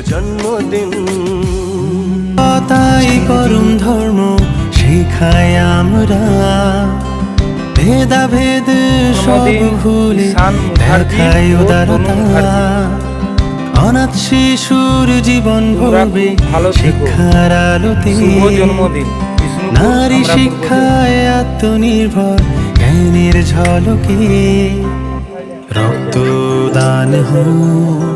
জন্মদিন। তাই পরম ধর্ম শিখায় আমরা। ভেদা ভেদ সব ভুলে তনু উদারতা। অনাথ শিশুর জীবন ভরবে। শিক্ষার আলোতে। জন্মদিন নারী শিক্ষায় আত্মনির্ভর জ্ঞানের ঝলকে। রক্তদান হোক।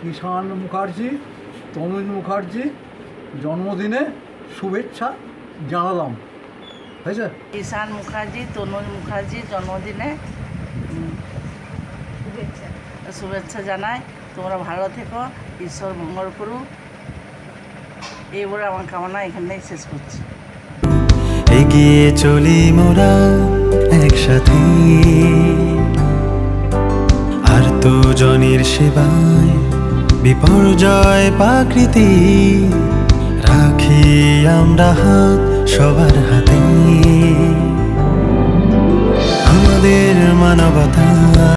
কিষাণ মুখার্জি তনুজ মুখার্জি জন্মদিনে শুভেচ্ছা জানালাম। হয়েছে? ঈশান মুখার্জি তনুজ মুখার্জির জন্মদিনে শুভেচ্ছা। জানাই। তোমরা ভালো থেকো ঈশ্বর মঙ্গল করুক। এই বলে আমার কামনা এখানেই শেষ করছি। এগিয়ে চলি মোরা একসাথে। আর তো জনের সেবায় বিপর্যয় প্রাকৃতি রাখি আমরা হাত সবার হাতে। আমাদের মানবতা